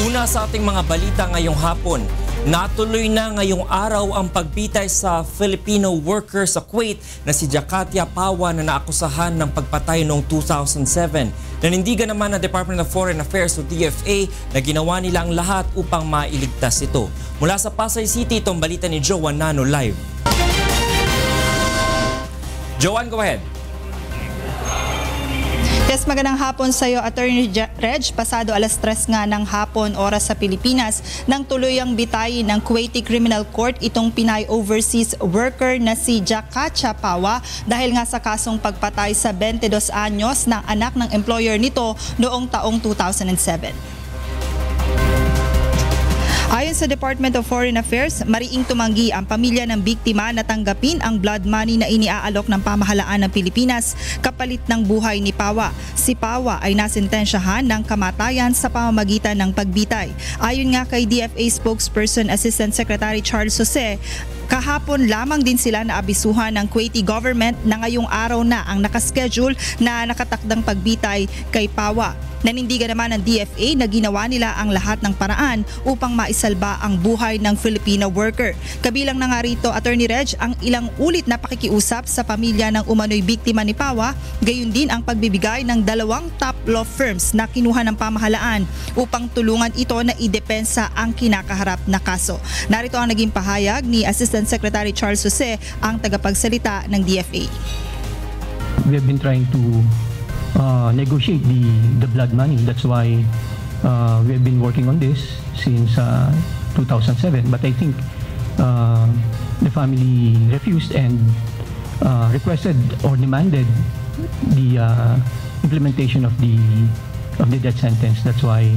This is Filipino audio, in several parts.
Una sa ating mga balita ngayong hapon, natuloy na ngayong araw ang pagbitay sa Filipino worker sa Kuwait na si Jakatia Pawa na naakusahan ng pagpatay noong 2007. Nanindigan naman ng Department of Foreign Affairs o DFA na ginawa nila ang lahat upang mailigtas ito. Mula sa Pasay City, itong balita ni Joan Nano live. Joan, go ahead. Yes, magandang hapon sa iyo, Attorney Reg. Pasado alas 3 nga ng hapon, oras sa Pilipinas, nang tuloy ang bitayin ng Kuwaiti Criminal Court itong Pinay overseas worker na si Jaka Chapawa dahil nga sa kasong pagpatay sa 22 anyos ng anak ng employer nito noong taong 2007. Ayon sa Department of Foreign Affairs, mariing tumanggi ang pamilya ng biktima na tanggapin ang blood money na iniaalok ng pamahalaan ng Pilipinas kapalit ng buhay ni Pawa. Si Pawa ay nasentensyahan ng kamatayan sa pamamagitan ng pagbitay. Ayon nga kay DFA spokesperson Assistant Secretary Charles Jose, Kahapon lamang din sila na abisuhan ng Kuwaiti government na ngayong araw na ang nakaschedule na nakatakdang pagbitay kay Pawa. Nanindigan naman ng DFA na ginawa nila ang lahat ng paraan upang maisalba ang buhay ng Filipino worker. Kabilang na nga rito, Attorney Reg, ang ilang ulit na pakikiusap sa pamilya ng umano'y biktima ni Pawa, gayon din ang pagbibigay ng dalawang top law firms na kinuha ng pamahalaan upang tulungan ito na idepensa ang kinakaharap na kaso. Narito ang naging pahayag ni Assistant Secretary Charles Jose, ang tagapagsalita ng DFA. We have been trying to uh, negotiate the, the blood money. That's why uh, we have been working on this since uh, 2007. But I think uh, the family refused and uh, requested or demanded the uh, implementation of the of the death sentence. That's why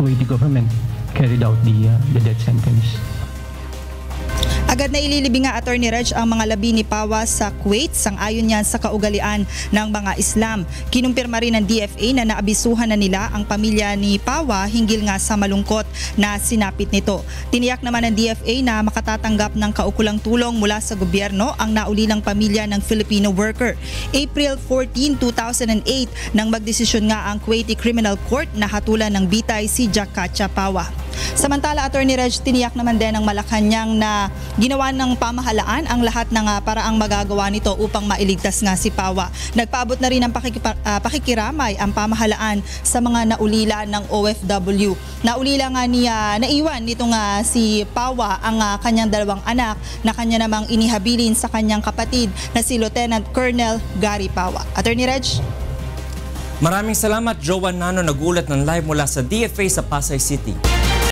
Kuwaiti government carried out the uh, the death sentence. Agad na ililibing nga Attorney Reg ang mga labi ni Pawa sa Kuwait sang-ayon niyan sa kaugalian ng mga Islam. Kinumpirma rin ng DFA na naabisuhan na nila ang pamilya ni Pawa hinggil nga sa malungkot na sinapit nito. Tiniyak naman ng DFA na makatatanggap ng kaukulang tulong mula sa gobyerno ang naulilang pamilya ng Filipino worker. April 14, 2008 nang magdesisyon nga ang Kuwaiti Criminal Court na hatulan ng bitay si Jakacha Pawa. Samantala, Attorney Reg, tiniyak naman din ng Malacanang na ginawa ng pamahalaan ang lahat ng uh, paraang magagawa nito upang mailigtas nga si Pawa. Nagpaabot na rin ng pakikipa, uh, pakikiramay ang pamahalaan sa mga naulila ng OFW. Naulila nga niya, naiwan nito nga si Pawa ang uh, kanyang dalawang anak na kanya namang inihabilin sa kanyang kapatid na si Lieutenant Colonel Gary Pawa. Attorney Reg? Maraming salamat Joan Nano nagulat ng live mula sa DFA sa Pasay City.